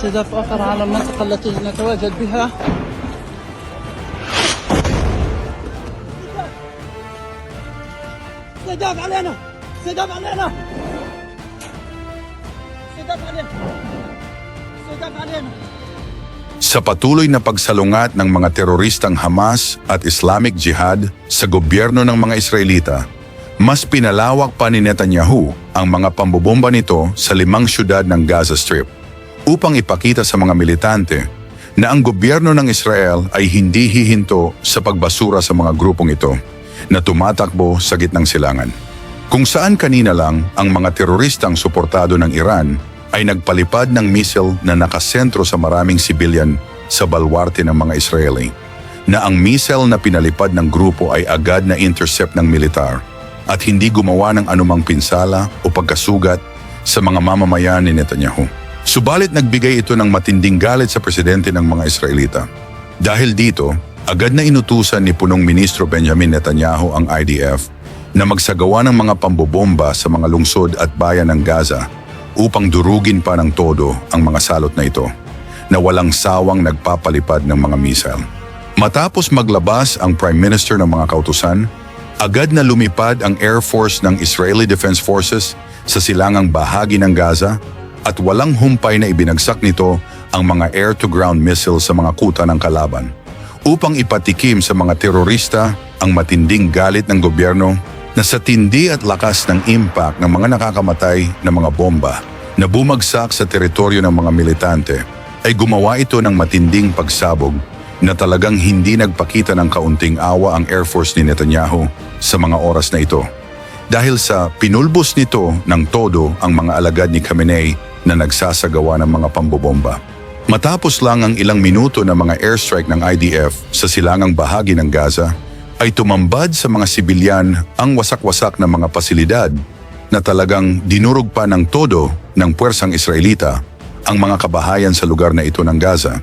استهداف آخر على المنطقة التي نتواجد بها استهداف علينا استهداف علينا استهداف علينا استهداف علينا Sa patuloy na pagsalungat ng mga teroristang Hamas at Islamic Jihad sa gobyerno ng mga Israelita, mas pinalawak pa ni Netanyahu ang mga pambobomba nito sa limang syudad ng Gaza Strip upang ipakita sa mga militante na ang gobyerno ng Israel ay hindi hihinto sa pagbasura sa mga grupong ito na tumatakbo sa gitnang silangan. Kung saan kanina lang ang mga teroristang suportado ng Iran ay nagpalipad ng missile na nakasentro sa maraming sibilyan sa balwarte ng mga Israeli, na ang missile na pinalipad ng grupo ay agad na intercept ng militar at hindi gumawa ng anumang pinsala o pagkasugat sa mga mamamayan ni Netanyahu. Subalit nagbigay ito ng matinding galit sa presidente ng mga Israelita. Dahil dito, agad na inutusan ni punong ministro Benjamin Netanyahu ang IDF na magsagawa ng mga pambobomba sa mga lungsod at bayan ng Gaza upang durugin pa ng todo ang mga salot na ito na walang sawang nagpapalipad ng mga missile. Matapos maglabas ang Prime Minister ng mga kautusan, agad na lumipad ang Air Force ng Israeli Defense Forces sa silangang bahagi ng Gaza at walang humpay na ibinagsak nito ang mga air-to-ground missiles sa mga kuta ng kalaban upang ipatikim sa mga terorista ang matinding galit ng gobyerno na sa tindi at lakas ng impact ng mga nakakamatay na mga bomba na bumagsak sa teritoryo ng mga militante ay gumawa ito ng matinding pagsabog na talagang hindi nagpakita ng kaunting awa ang Air Force ni Netanyahu sa mga oras na ito. Dahil sa pinulbos nito ng todo ang mga alagad ni Khamenei na nagsasagawa ng mga pambobomba. Matapos lang ang ilang minuto na mga airstrike ng IDF sa silangang bahagi ng Gaza, ay tumambad sa mga sibilyan ang wasak-wasak na mga pasilidad na talagang dinurog pa ng todo ng puwersang Israelita ang mga kabahayan sa lugar na ito ng Gaza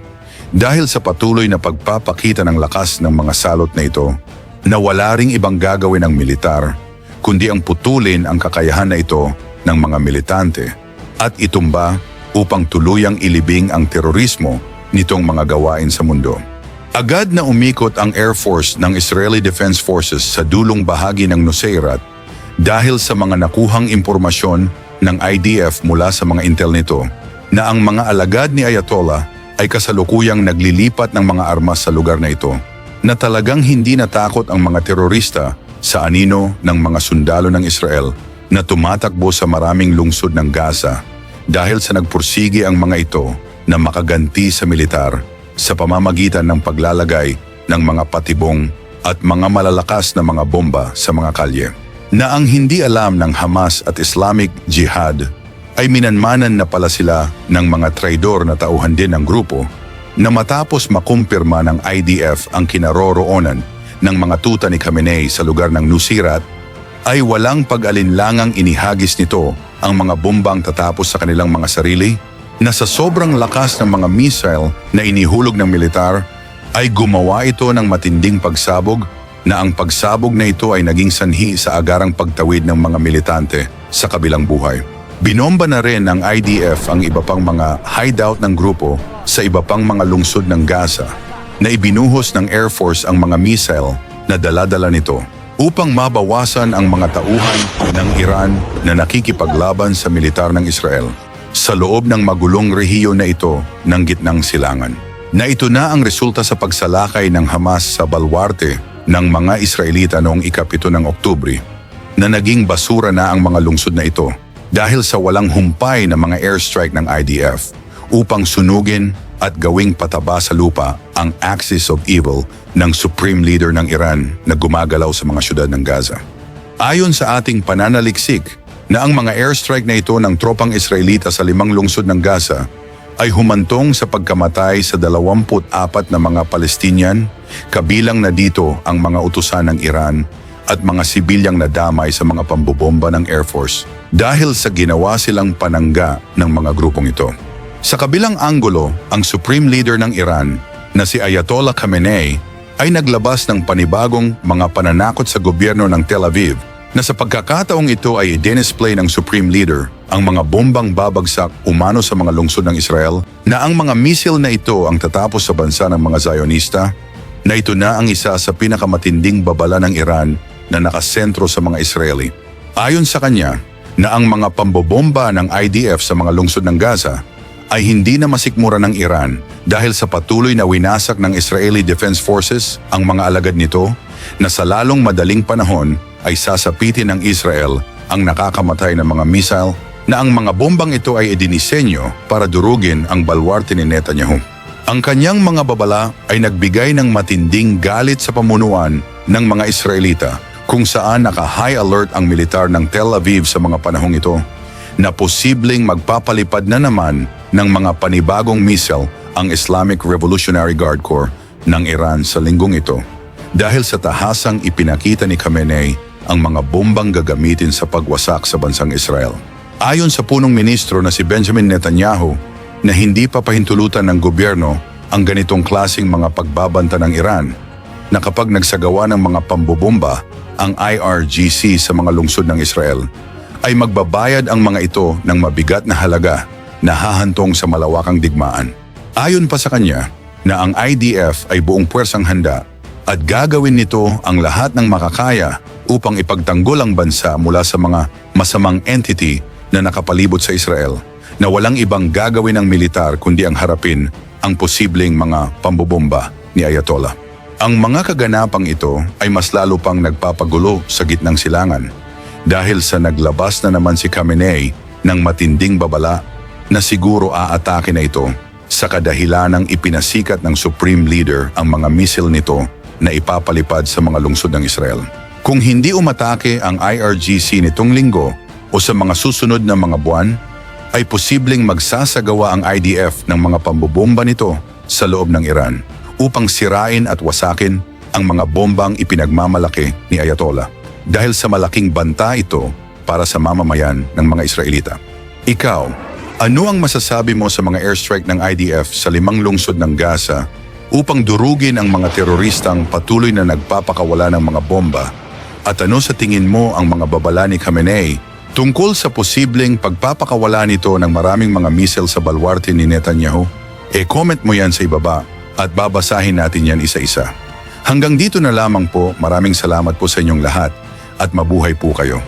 dahil sa patuloy na pagpapakita ng lakas ng mga salot na ito na wala ring ibang gagawin ng militar kundi ang putulin ang kakayahan na ito ng mga militante at itumba upang tuluyang ilibing ang terorismo nitong mga gawain sa mundo. Agad na umikot ang Air Force ng Israeli Defense Forces sa dulong bahagi ng Nuseirat dahil sa mga nakuhang impormasyon ng IDF mula sa mga intel nito na ang mga alagad ni Ayatollah ay kasalukuyang naglilipat ng mga armas sa lugar na ito na talagang hindi natakot ang mga terorista sa anino ng mga sundalo ng Israel na tumatakbo sa maraming lungsod ng Gaza dahil sa nagpursigi ang mga ito na makaganti sa militar sa pamamagitan ng paglalagay ng mga patibong at mga malalakas na mga bomba sa mga kalye. Na ang hindi alam ng Hamas at Islamic Jihad ay minanmanan na pala sila ng mga traidor na tauhan din ng grupo na matapos makumpirma ng IDF ang kinaroroonan ng mga tuta ni Khamenei sa lugar ng Nusirat ay walang pag-alinlangang inihagis nito ang mga bombang tatapos sa kanilang mga sarili na sa sobrang lakas ng mga missile na inihulog ng militar ay gumawa ito ng matinding pagsabog na ang pagsabog na ito ay naging sanhi sa agarang pagtawid ng mga militante sa kabilang buhay. Binomba na rin ng IDF ang iba pang mga hideout ng grupo sa iba pang mga lungsod ng Gaza na ibinuhos ng Air Force ang mga missile na daladala nito upang mabawasan ang mga tauhan ng Iran na nakikipaglaban sa militar ng Israel sa loob ng magulong rehiyo na ito ng gitnang silangan. Na ito na ang resulta sa pagsalakay ng Hamas sa balwarte ng mga Israelita noong ikapito ng Oktubre na naging basura na ang mga lungsod na ito dahil sa walang humpay na mga airstrike ng IDF upang sunugin at gawing pataba sa lupa ang axis of evil ng supreme leader ng Iran na gumagalaw sa mga syudad ng Gaza. Ayon sa ating pananaliksik na ang mga airstrike na ito ng tropang Israelita sa limang lungsod ng Gaza ay humantong sa pagkamatay sa 24 na mga Palestinian, kabilang na dito ang mga utusan ng Iran at mga sibilyang nadamay sa mga pambobomba ng Air Force dahil sa ginawa silang panangga ng mga grupong ito. Sa kabilang anggulo, ang Supreme Leader ng Iran na si Ayatollah Khamenei ay naglabas ng panibagong mga pananakot sa gobyerno ng Tel Aviv na sa pagkakataong ito ay dinisplay ng Supreme Leader ang mga bombang babagsak umano sa mga lungsod ng Israel na ang mga misil na ito ang tatapos sa bansa ng mga Zionista, na ito na ang isa sa pinakamatinding babala ng Iran na nakasentro sa mga Israeli. Ayon sa kanya, na ang mga pambobomba ng IDF sa mga lungsod ng Gaza ay hindi na masikmura ng Iran dahil sa patuloy na winasak ng Israeli Defense Forces ang mga alagad nito na sa lalong madaling panahon ay sasapitin ng Israel ang nakakamatay na mga missile na ang mga bombang ito ay idinisenyo para durugin ang balwarte ni Netanyahu. Ang kanyang mga babala ay nagbigay ng matinding galit sa pamunuan ng mga Israelita kung saan naka-high alert ang militar ng Tel Aviv sa mga panahong ito na posibleng magpapalipad na naman ng mga panibagong missile ang Islamic Revolutionary Guard Corps ng Iran sa linggong ito dahil sa tahasang ipinakita ni Khamenei ang mga bombang gagamitin sa pagwasak sa bansang Israel. Ayon sa punong ministro na si Benjamin Netanyahu na hindi pa pahintulutan ng gobyerno ang ganitong klasing mga pagbabanta ng Iran na kapag nagsagawa ng mga pambobomba ang IRGC sa mga lungsod ng Israel, ay magbabayad ang mga ito ng mabigat na halaga na hahantong sa malawakang digmaan. Ayon pa sa kanya na ang IDF ay buong puwersang handa at gagawin nito ang lahat ng makakaya upang ipagtanggol ang bansa mula sa mga masamang entity na nakapalibot sa Israel na walang ibang gagawin ng militar kundi ang harapin ang posibleng mga pambobomba ni Ayatollah. Ang mga kaganapang ito ay mas lalo pang nagpapagulo sa gitnang silangan dahil sa naglabas na naman si Khamenei ng matinding babala na siguro aatake na ito sa kadahilan ng ipinasikat ng Supreme Leader ang mga misil nito na ipapalipad sa mga lungsod ng Israel. Kung hindi umatake ang IRGC nitong linggo o sa mga susunod na mga buwan, ay posibleng magsasagawa ang IDF ng mga pambobomba nito sa loob ng Iran upang sirain at wasakin ang mga bombang ipinagmamalaki ni Ayatollah dahil sa malaking banta ito para sa mamamayan ng mga Israelita. Ikaw, ano ang masasabi mo sa mga airstrike ng IDF sa limang lungsod ng Gaza upang durugin ang mga teroristang patuloy na nagpapakawala ng mga bomba? At ano sa tingin mo ang mga babala ni Khamenei tungkol sa posibleng pagpapakawala nito ng maraming mga missile sa balwarte ni Netanyahu? E-comment mo yan sa ibaba at babasahin natin yan isa-isa. Hanggang dito na lamang po, maraming salamat po sa inyong lahat at mabuhay po kayo.